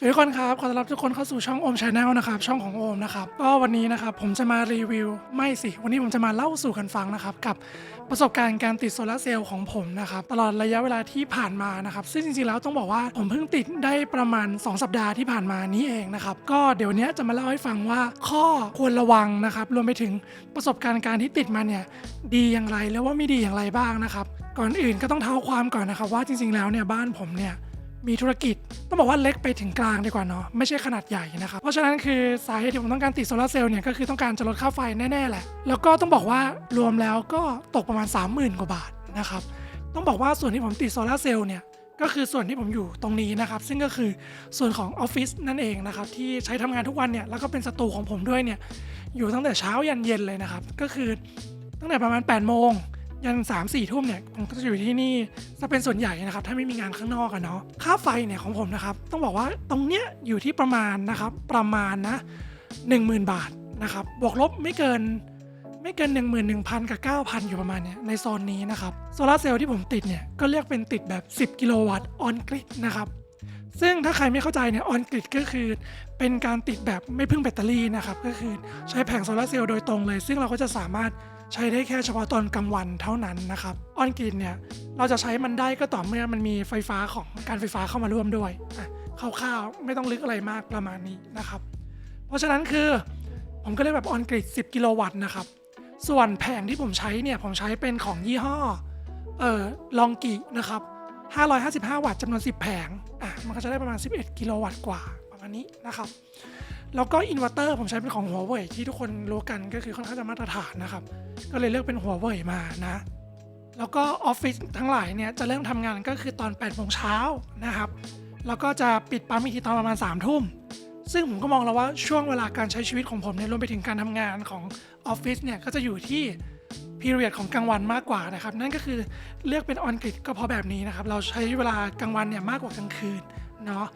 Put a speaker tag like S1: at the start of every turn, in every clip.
S1: สวัสดีทุกคนครับ ขอต้อนรับทุกคนเข้าสู่ช่องโอมชาแนลนะครับ ช่องของโอมนะครับ ก็วันนี้นะครับ ผมจะมารีวิว ไม่สิ วันนี้ผมจะมาเล่าสู่กันฟังนะครับ กับประสบการณ์การติดโซลาร์เซลล์ของผมนะครับ ตลอดระยะเวลาที่ผ่านมานะครับ ซึ่งจริงๆแล้วต้องบอกว่าผมเพิ่งติดได้ประมาณ 2 สัปดาห์ที่ผ่านมานี้เองนะครับ ก็เดี๋ยวนี้จะมาเล่าให้ฟังว่าข้อควรระวังนะครับ รวมไปถึงประสบการณ์การที่ติดมาเนี่ยดีอย่างไรแล้วว่าไม่ดีอย่างไรบ้างนะครับ ก่อนอื่นก็ต้องเท้าความก่อนนะครับว่าจริง ๆแล้วเนี่ยบ้านผมเนี่ย มีธุรกิจ ต้องบอกว่าเล็กไปถึงกลางดีกว่าเนาะไม่ใช่ขนาดใหญ่นะครับเพราะฉะนั้นคือสาเหตุที่ผมต้องการติดโซลาเซลล์เนี่ยก็คือต้องการจะลดค่าไฟแน่ๆแหละ แล้วก็ต้องบอกว่ารวมแล้วก็ตกประมาณ 30,000 กว่าบาทนะครับต้องบอกว่าส่วนที่ผมติดโซลาเซลล์เนี่ยก็คือส่วนที่ผมอยู่ตรงนี้นะครับ ซึ่งก็คือส่วนของออฟฟิศนั่นเองนะครับ ที่ใช้ทำงานทุกวันเนี่ยแล้วก็เป็นสตูของผมด้วยเนี่ยอยู่ตั้งแต่เช้ายันเย็นเลยนะครับ ก็คือตั้งแต่ประมาณ8โมง ยัน3 4ทุ่มเนี่ยผมก็จะอยู่ที่นี่จะเป็นส่วนใหญ่นะครับ ถ้าไม่มีงานข้างนอกอะเนาะค่าไฟเนี่ยของผมนะครับ ต้องบอกว่าตรงเนี้ยอยู่ที่ประมาณนะครับ ประมาณนะ10,000 บาทนะครับ บวกลบไม่เกินไม่เกิน 11,000 กับ 9,000 อยู่ประมาณเนี้ยในโซนนี้นะครับ โซลาร์เซลล์ที่ผมติดเนี่ย ก็เรียกเป็นติดแบบ 10 กิโลวัตต์ออนกริดนะครับ ซึ่งถ้าใครไม่เข้าใจเนี่ยออนกริดก็คือ เป็นการติดแบบไม่พึ่งแบตเตอรี่นะครับ ก็คือใช้แผงโซลาร์เซลล์โดยตรงเลย ซึ่งเราก็จะสามารถ ใช้ได้แค่เฉพาะตอนกลางวันเท่านั้นนะครับออนกริดเนี่ยเราจะใช้มันได้ก็ต่อเมื่อมันมีไฟฟ้าของการไฟฟ้าเข้ามาร่วมด้วยคร่าวๆไม่ต้องลึกอะไรมากประมาณนี้นะครับ เพราะฉะนั้นคือผมก็เรียกแบบออนกริด10 กิโลวัตต์นะครับ ส่วนแผงที่ผมใช้เนี่ยผมใช้เป็นของยี่ห้อเอ่อลองกินะครับ 555 วัตต์จำนวน 10 แผงอะมันก็จะได้ประมาณ 11 กิโลวัตต์กว่าประมาณนี้นะครับ แล้วก็อินเวอร์เตอร์ผมใช้เป็นของหัวเว่ยที่ทุกคนรู้กันก็คือค่อนข้างจะมาตรฐานนะครับ ก็เลยเลือกเป็นหัวเว่ยมานะ แล้วก็ออฟฟิศทั้งหลายเนี่ยจะเริ่มทำงานก็คือตอน8โมงเช้านะครับ แล้วก็จะปิดปั๊มอีกทีตอนประมาณ3ทุ่ม ซึ่งผมก็มองแล้วว่าช่วงเวลาการใช้ชีวิตของผมเนี่ยรวมไปถึงการทำงานของออฟฟิศเนี่ยก็จะอยู่ที่พีเรียดของกลางวันมากกว่านะครับ นั่นก็คือเลือกเป็นออนกริดก็เพราะแบบนี้นะครับ เราใช้เวลากลางวันเนี่ยมากกว่ากลางคืนเนาะ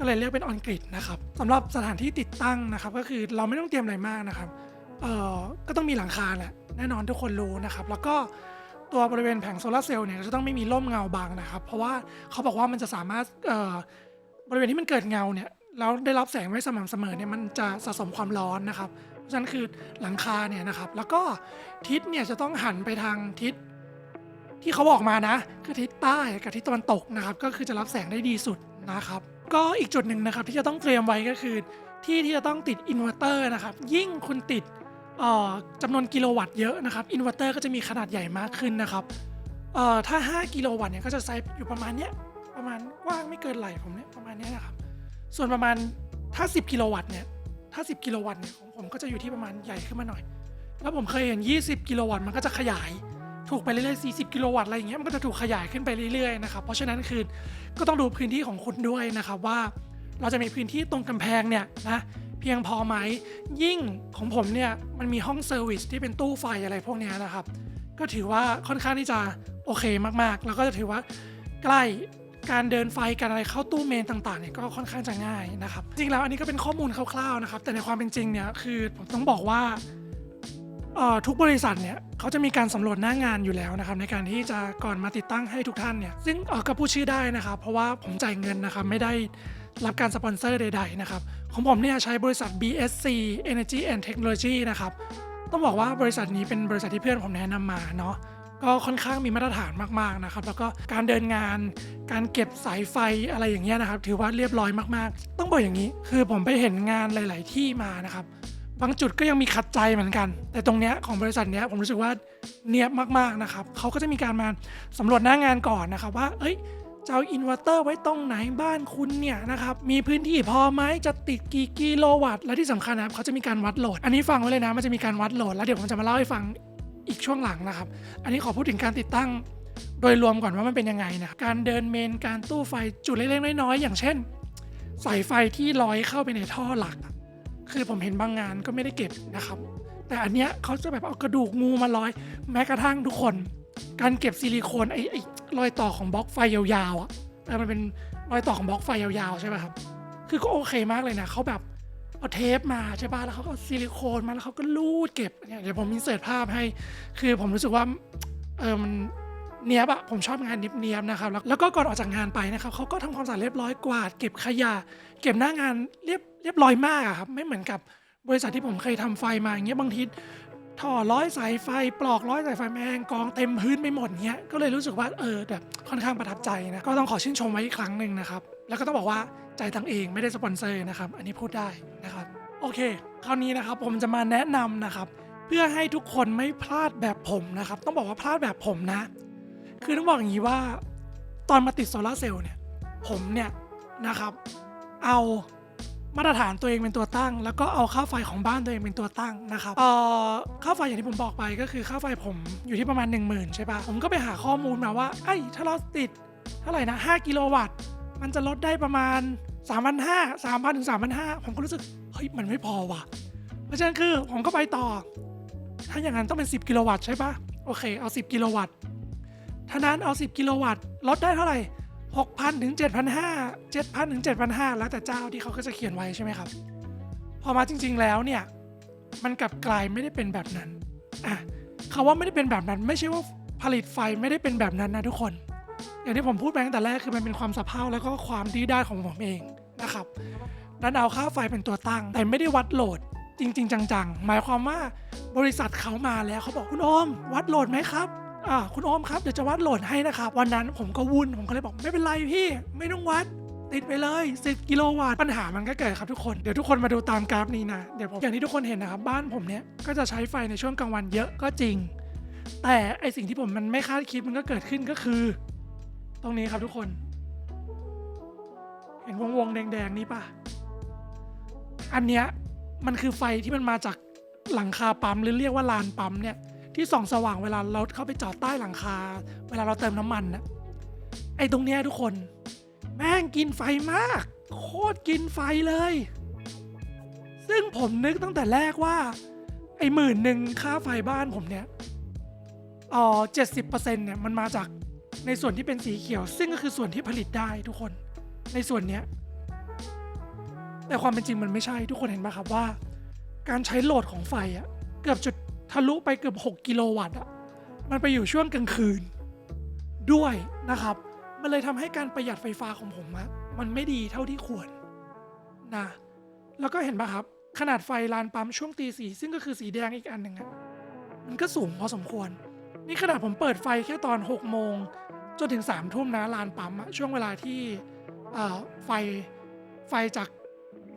S1: ก็เลยเลือกเป็นออนกริดนะครับสำหรับสถานที่ติดตั้งนะครับก็คือเราไม่ต้องเตรียมอะไรมากนะครับเอ่อก็ต้องมีหลังคาแหละแน่นอนทุกคนรู้นะครับ แล้วก็ตัวบริเวณแผงโซลาร์เซลล์เนี่ยจะต้องไม่มีร่มเงาบังนะครับ เพราะว่าเขาบอกว่ามันจะสามารถเอ่อบริเวณที่มันเกิดเงาเนี่ยแล้วได้รับแสงไม่สม่ำเสมอเนี่ยมันจะสะสมความร้อนนะครับเพราะฉะนั้นคือหลังคาเนี่ยนะครับ แล้วก็ทิศเนี่ยจะต้องหันไปทางทิศที่เขาบอกมานะ คือทิศใต้กับทิศตะวันตกนะครับ ก็คือจะรับแสงได้ดีสุดนะครับ ก็อีกจุดหนึ่งนะครับที่จะต้องเตรียมไว้ก็คือ ที่ที่จะต้องติดอินเวอร์เตอร์นะครับ ยิ่งคุณติดจำนวนกิโลวัตต์เยอะนะครับอินเวอร์เตอร์ก็จะมีขนาดใหญ่มากขึ้นนะครับถ้า 5 กิโลวัตต์เนี่ยก็จะใช้อยู่ประมาณเนี้ยประมาณกว้างไม่เกินไหล่ผมเนี่ยประมาณเนี้ยนะครับ ส่วนประมาณถ้า 10 กิโลวัตต์เนี่ยถ้า 10 กิโลวัตต์เนี่ยของผมก็จะอยู่ที่ประมาณใหญ่ขึ้นมาหน่อย แล้วผมเคยเห็น 20 กิโลวัตต์มันก็จะขยาย ถูกไปเรื่อยๆ 40 กิโลวัตต์อะไรอย่างเงี้ยมันก็จะถูกขยายขึ้นไปเรื่อยๆนะครับเพราะฉะนั้นคือก็ต้องดูพื้นที่ของคุณด้วยนะครับว่า เราจะมีพื้นที่ตรงกำแพงเนี่ยนะเพียงพอไหมยิ่งของผมเนี่ยมันมีห้องเซอร์วิสที่เป็นตู้ไฟอะไรพวกเนี้ยนะครับ ก็ถือว่าค่อนข้างที่จะโอเคมากๆ แล้วก็จะถือว่าใกล้การเดินไฟการอะไรเข้าตู้เมนต่างๆเนี่ยก็ค่อนข้างจะง่ายนะครับ จริงแล้วอันนี้ก็เป็นข้อมูลคร่าวๆนะครับ แต่ในความเป็นจริงเนี่ยคือผมต้องบอกว่า ทุกบริษัทเนี่ยเขาจะมีการสำรวจหน้างานอยู่แล้วนะครับในการที่จะก่อนมาติดตั้งให้ทุกท่านเนี่ยซึ่งก็พูดชื่อได้นะครับ เพราะว่าผมจ่ายเงินนะครับไม่ได้รับการสปอนเซอร์ใดๆนะครับของผมเนี่ยใช้บริษัท BSC Energy and Technology นะครับต้องบอกว่าบริษัทนี้เป็นบริษัทที่เพื่อนผมแนะนำมาเนาะก็ค่อนข้างมีมาตรฐานมากๆนะครับ แล้วก็การเดินงาน การเก็บสายไฟอะไรอย่างเงี้ยนะครับ ถือว่าเรียบร้อยมากๆ ต้องบอกอย่างนี้ คือผมไปเห็นงานหลาย ๆ ที่มานะครับ บางจุดก็ยังมีขัดใจเหมือนกัน แต่ตรงเนี้ยของบริษัทเนี้ยผมรู้สึกว่าเนียบมากๆนะครับเขาก็จะมีการมาสำรวจหน้างานก่อนนะครับว่า เอ้ยจะเอาอินเวอร์เตอร์ไว้ตรงไหนบ้านคุณเนี่ยนะครับมีพื้นที่พอไหมจะติดกี่กิโลวัตต์และที่สำคัญนะครับเขาจะมีการวัดโหลด อันนี้ฟังไว้เลยนะมันจะมีการวัดโหลด แล้วเดี๋ยวผมจะมาเล่าให้ฟังอีกช่วงหลังนะครับ อันนี้ขอพูดถึงการติดตั้งโดยรวมก่อนว่ามันเป็นยังไงนะครับการเดินเมนการตู้ไฟจุดเล็กๆน้อยๆอย่างเช่น สายไฟที่ลอยเข้าไปในท่อหลัก คือผมเห็นบางงานก็ไม่ได้เก็บนะครับ แต่อันเนี้ยเขาจะแบบเอากระดูกงูมาลอย แม้กระทั่งทุกคน การเก็บซิลิโคนไอ้ไอ้รอยต่อของบล็อกไฟยาวๆอะมันเป็นรอยต่อของบล็อกไฟยาวๆใช่ไหมครับ คือก็โอเคมากเลยนะเขาแบบเอาเทปมาใช่ป่ะแล้วเขาก็ซิลิโคนมาแล้วเขาก็ลูดเก็บเนี่ยเดี๋ยวผมมีเสิร์ชภาพให้ คือผมรู้สึกว่าเออมัน เนียบอะผมชอบงานเนียบๆนะครับแล้วก็ก่อนออกจากงานไปนะครับเขาก็ทำความสะอาดเรียบร้อยกวาดเก็บขยะ เก็บหน้างานเรียบเรียบร้อยมากอะครับไม่เหมือนกับบริษัทที่ผมเคยทำไฟมาอย่างเงี้ยบางทีท่อร้อยสายไฟปลอกร้อยสายไฟแมงกองเต็มพื้นไปหมดเงี้ยก็เลยรู้สึกว่าเออแบบค่อนข้างประทับใจนะก็ต้องขอชื่นชมไว้อีกครั้งหนึ่งนะครับแล้วก็ต้องบอกว่าใจตังเองไม่ได้สปอนเซอร์นะครับอันนี้พูดได้นะครับโอเค คราวนี้นะครับผมจะมาแนะนำนะครับ เพื่อให้ทุกคนไม่พลาดแบบผมนะครับ ต้องบอกว่าพลาดแบบผมนะ คือต้องบอกอย่างนี้ว่า ตอนมาติดโซลาเซลล์เนี่ย ผมเนี่ยนะครับ เอามาตรฐานตัวเองเป็นตัวตั้ง แล้วก็เอาค่าไฟของบ้านตัวเองเป็นตัวตั้งนะครับเอ่อค่าไฟอย่างที่ผมบอกไปก็คือค่าไฟผมอยู่ที่ประมาณ 1 0,000 ใช่ปะผมก็ไปหาข้อมูลมาว่าไอ้ถ้าเราติดเท่าไหร่นะ 5 กิโลวัตต์ มันจะลดได้ประมาณ 3,500 3,000ถึง3,500 ผมก็รู้สึก เฮ้ย มันไม่พอว่ะ เพราะฉะนั้นคือผมก็ไปต่อ ถ้าอย่างนั้นต้องเป็น 10 กิโลวัตต์ใช่ปะโอเค เอา 10 กิโลวัตต์ ท่านั้นเอา 10 กิโลวัตต์ลดได้เท่าไหร่ 6,000 ถึง 7,500 7,000 ถึง 7,500 แล้วแต่เจ้าที่เขาก็จะเขียนไว้ใช่ไหมครับ พอมาจริง ๆ แล้วเนี่ย มันกลับกลายไม่ได้เป็นแบบนั้นอะคำว่าไม่ได้เป็นแบบนั้นไม่ใช่ว่าผลิตไฟไม่ได้เป็นแบบนั้นนะทุกคน อย่างที่ผมพูดไปตั้งแต่แรกคือมันเป็นความสะเพร่าแล้วก็ความดื้อด้านของผมเองนะครับนั้นเอาค่าไฟเป็นตัวตั้ง แต่ไม่ได้วัดโหลดจริง ๆ จัง ๆ หมายความว่าบริษัทเขามาแล้วเขาบอกคุณโอมวัดโหลดไหมครับ อ่าคุณโอมครับเดี๋ยวจะวัดโหลดให้นะครับวันนั้นผมก็วุ่นผมก็เลยบอกไม่เป็นไรพี่ ไม่ต้องวัดติดไปเลย10กิโลวัตต์ปัญหามันก็เกิดครับทุกคน เดี๋ยวทุกคนมาดูตามกราฟนี้นะ เดี๋ยวผมอย่างที่ทุกคนเห็นนะครับ บ้านผมเนี้ยก็จะใช้ไฟในช่วงกลางวันเยอะก็จริง แต่ไอสิ่งที่ผมมันไม่คาดคิดมันก็เกิดขึ้นก็คือ ตรงนี้ครับทุกคน เห็นวงวงแดงๆ นี้ปะอันเนี้ยมันคือไฟที่มันมาจากหลังคาปั๊มหรือเรียกว่าลานปั๊มเนี่ย ที่ส่องสว่างเวลาเราเข้าไปจอดใต้หลังคา เวลาเราเติมน้ำมันนะไอ้ตรงเนี้ยทุกคน แม่งกินไฟมาก โคตรกินไฟเลย ซึ่งผมนึกตั้งแต่แรกว่า ไอ้หมื่นหนึ่งค่าไฟบ้านผมเนี่ยอ๋อเจ็ดสิบเปอร์เซ็นต์เนี่ยมันมาจากในส่วนที่เป็นสีเขียว ซึ่งก็คือส่วนที่ผลิตได้ทุกคน ในส่วนเนี้ยแต่ความเป็นจริงมันไม่ใช่ทุกคนเห็นไหมครับว่า การใช้โหลดของไฟอะเกือบจุด ทะลุไปเกือบ 6 กิโลวัตต์อะมันไปอยู่ช่วงกลางคืน ด้วยนะครับ มันเลยทำให้การประหยัดไฟฟ้าของผมอะมันไม่ดีเท่าที่ควรนะแล้วก็เห็นปะครับ ขนาดไฟลานปั๊มช่วงตีสี่ซึ่งก็คือสีแดงอีกอันหนึ่งอะมันก็สูงพอสมควร นี่ขนาดผมเปิดไฟแค่ตอน 6 โมง จนถึง3ามทุ่มนะลานปั๊มอะช่วงเวลาที่ไฟไฟจาก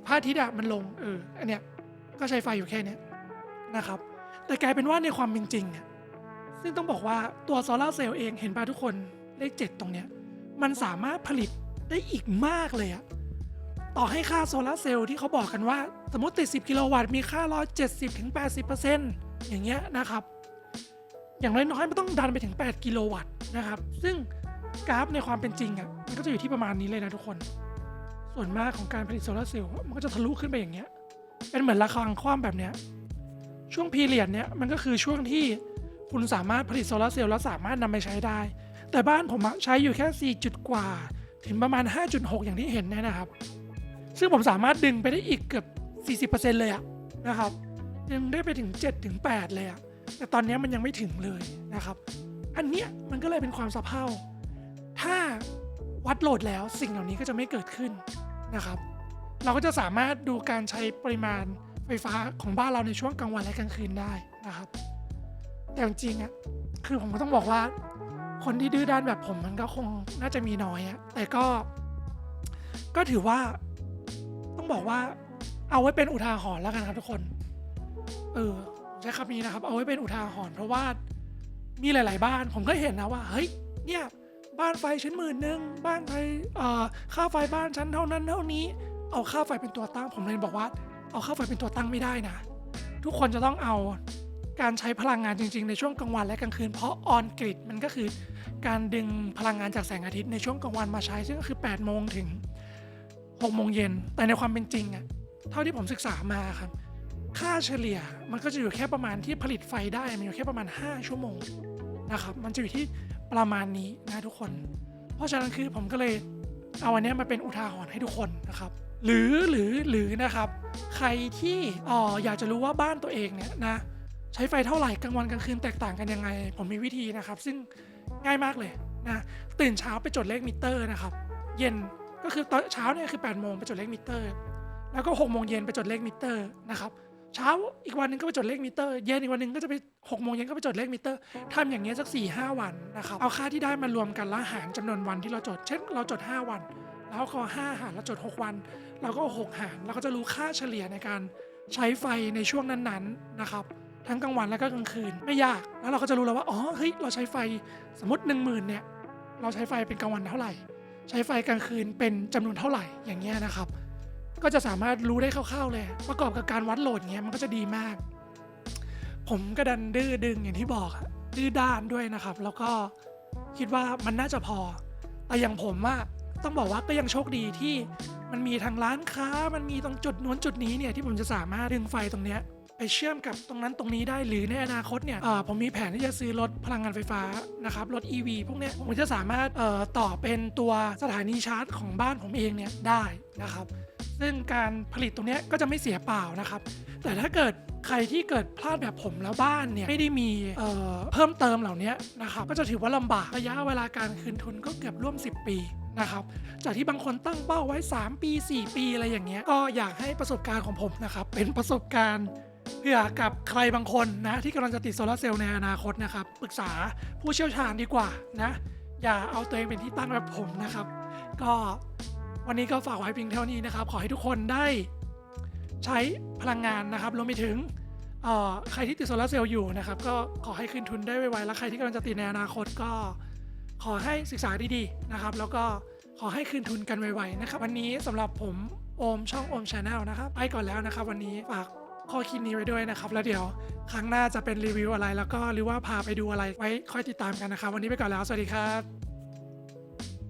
S1: พระอาทิตย์อะมันลงเอออันเนี้ยก็ใช้ไฟอยู่แค่เนี้ยนะครับ แต่กลายเป็นว่าในความเป็นจริงอะซึ่งต้องบอกว่าตัวโซลาร์เซลล์เองเห็นป่ะทุกคนเลขเจ็ดตรงเนี้ยมันสามารถผลิตได้อีกมากเลยอะต่อให้ค่าโซลาร์เซลล์ที่เขาบอกกันว่า สมมติติด10 กิโลวัตต์มีค่า170ถึง80%อย่างเงี้ยนะครับ อย่างน้อยๆมันต้องดันไปถึง 8 กิโลวัตต์นะครับ ซึ่งกราฟในความเป็นจริงอะมันก็จะอยู่ที่ประมาณนี้เลยนะทุกคน ส่วนมากของการผลิตโซลาร์เซลล์มันก็จะทะลุขึ้นไปอย่างเงี้ยเป็นเหมือนระฆังคว่ำแบบเนี้ย ช่วงพีเรียดเนี้ยมันก็คือช่วงที่คุณสามารถผลิตโซลาร์เซลล์แล้วสามารถนำไปใช้ได้ แต่บ้านผมใช้อยู่แค่ 4 จุดกว่า ถึงประมาณ 5.6 อย่างที่เห็นเนี่ยนะครับ ซึ่งผมสามารถดึงไปได้อีกเกือบ 40%เลยอะนะครับ ดึงได้ไปถึง 7 ถึง 8 เลยอะแต่ตอนนี้มันยังไม่ถึงเลยนะครับ อันเนี้ยมันก็เลยเป็นความสะเพร่าถ้าวัดโหลดแล้วสิ่งเหล่านี้ก็จะไม่เกิดขึ้นนะครับ เราก็จะสามารถดูการใช้ปริมาณ ไฟฟ้าของบ้านเราในช่วงกลางวันและกลางคืนได้นะครับ แต่จริงๆอะคือผมก็ต้องบอกว่า คนที่ดื้อด้านแบบผมมันก็คงน่าจะมีน้อยอะแต่ก็ ก็ถือว่าต้องบอกว่า เอาไว้เป็นอุทาหรณ์แล้วกันครับทุกคน เออใช้คำนี้นะครับ เอาไว้เป็นอุทาหรณ์เพราะว่ามีหลาย ๆ บ้าน ผมก็เห็นนะว่าเฮ้ยเนี่ยบ้านไฟฉันหมื่นหนึ่งบ้านไฟเอ่อค่าไฟบ้านฉันเท่านั้นเท่านี้ เอาค่าไฟเป็นตัวตั้งผมเลยบอกว่า เอาค่าไฟเป็นตัวตั้งไม่ได้นะ ทุกคนจะต้องเอาการใช้พลังงานจริง ๆ ในช่วงกลางวันและกลางคืน เพราะออนกริดมันก็คือการดึงพลังงานจากแสงอาทิตย์ในช่วงกลางวันมาใช้ ซึ่งก็คือ 8 โมงถึง 6 โมงเย็น แต่ในความเป็นจริงอะเท่าที่ผมศึกษามาครับ ค่าเฉลี่ยมันก็จะอยู่แค่ประมาณที่ผลิตไฟได้มันอยู่แค่ประมาณ 5 ชั่วโมงนะครับ มันจะอยู่ที่ประมาณนี้นะทุกคน เพราะฉะนั้นคือผมก็เลยเอาอันนี้มาเป็นอุทาหรณ์ให้ทุกคนนะครับ หรือหรือหรือนะครับ ใครที่อ๋ออยากจะรู้ว่าบ้านตัวเองเนี่ยนะใช้ไฟเท่าไหร่กลางวันกลางคืนแตกต่างกันยังไง ผมมีวิธีนะครับ ซึ่งง่ายมากเลยนะตื่นเช้าไปจดเลขมิเตอร์นะครับ เย็นก็คือตอนเช้าเนี่ยคือ8โมงไปจดเลขมิเตอร์ แล้วก็6โมงเย็นไปจดเลขมิเตอร์นะครับเช้าอีกวันหนึงก็ไปจดเลขมิเตอร์เย็นอีกวันหนึงก็จะไป6โมงเย็นก็ไปจดเลขมิเตอร์ทำอย่างเงี้ยสัก4 5วันนะครับเอาค่าที่ได้มารวมกันแล้วหารจำนวนวันที่เราจด เช่นเราจด 5 วัน แล้วก็5หารแล้วจด 6 วันเราก็เอา6หารเราก็จะรู้ค่าเฉลี่ยในการใช้ไฟในช่วงนั้นๆนะครับทั้งกลางวันแล้วก็กลางคืนไม่ยากแล้วเราก็จะรู้แล้วว่าอ๋อเฮ้ยเราใช้ไฟสมมติ 1 0,000เนี่ยเราใช้ไฟเป็นกลางวันเท่าไหร่ ใช้ไฟกลางคืนเป็นจำนวนเท่าไหร่อย่างเงี้ยนะครับ ก็จะสามารถรู้ได้คร่าวๆเลย ประกอบกับการวัดโหลดเงี้ยมันก็จะดีมาก ผมก็ดันดื้อดึงอย่างที่บอกอะดื้อด้านด้วยนะครับ แล้วก็คิดว่ามันน่าจะพอแต่อย่างผมอะ ต้องบอกว่าก็ยังโชคดีที่มันมีทางร้านค้า มันมีตรงจุดนู้นจุดนี้เนี่ยที่ผมจะสามารถดึงไฟตรงเนี้ยไปเชื่อมกับตรงนั้นตรงนี้ได้หรือในอนาคตเนี่ยผมมีแผนที่จะซื้อรถพลังงานไฟฟ้านะครับรถ EV พวกเนี้ยผมจะสามารถต่อเป็นตัวสถานีชาร์จของบ้านผมเองเนี่ยได้นะครับ ซึ่งการผลิตตรงเนี้ยก็จะไม่เสียเปล่านะครับ แต่ถ้าเกิดใครที่เกิดพลาดแบบผมแล้วบ้านเนี่ยไม่ได้มีเเพิ่มเติมเหล่านี้นะครับก็จะถือว่าลำบากระยะเวลาการคืนทุนก็เกือบร่วม 10 ปี นะครับจากที่บางคนตั้งเป้าไว้ 3 ปี 4 ปีอะไรอย่างเงี้ยก็อยากให้ประสบการณ์ของผมนะครับเป็นประสบการณ์เพื่อกับใครบางคนนะที่กำลังจะติดโซลาร์เซลล์ในอนาคตนะครับปรึกษาผู้เชี่ยวชาญดีกว่านะอย่าเอาตัวเองเป็นที่ตั้งแบบผมนะครับ ก็วันนี้ก็ฝากไว้เพียงเท่านี้นะครับ ขอให้ทุกคนได้ใช้พลังงานนะครับรวมไปถึงใครที่ติดโซลาร์เซลล์อยู่นะครับ ก็ขอให้คืนทุนได้ไวๆ แล้วใครที่กำลังจะติดในอนาคตก็ ขอให้ศึกษาดีๆนะครับ แล้วก็ขอให้คืนทุนกันไวๆนะครับ วันนี้สำหรับผมโอมช่องโอมชาแนลนะครับ ไปก่อนแล้วนะครับ วันนี้ฝากข้อคิดนี้ไว้ด้วยนะครับ แล้วเดี๋ยวครั้งหน้าจะเป็นรีวิวอะไร แล้วก็หรือว่าพาไปดูอะไรไว้ค่อยติดตามกันนะครับ วันนี้ไปก่อนแล้ว สวัสดีครับ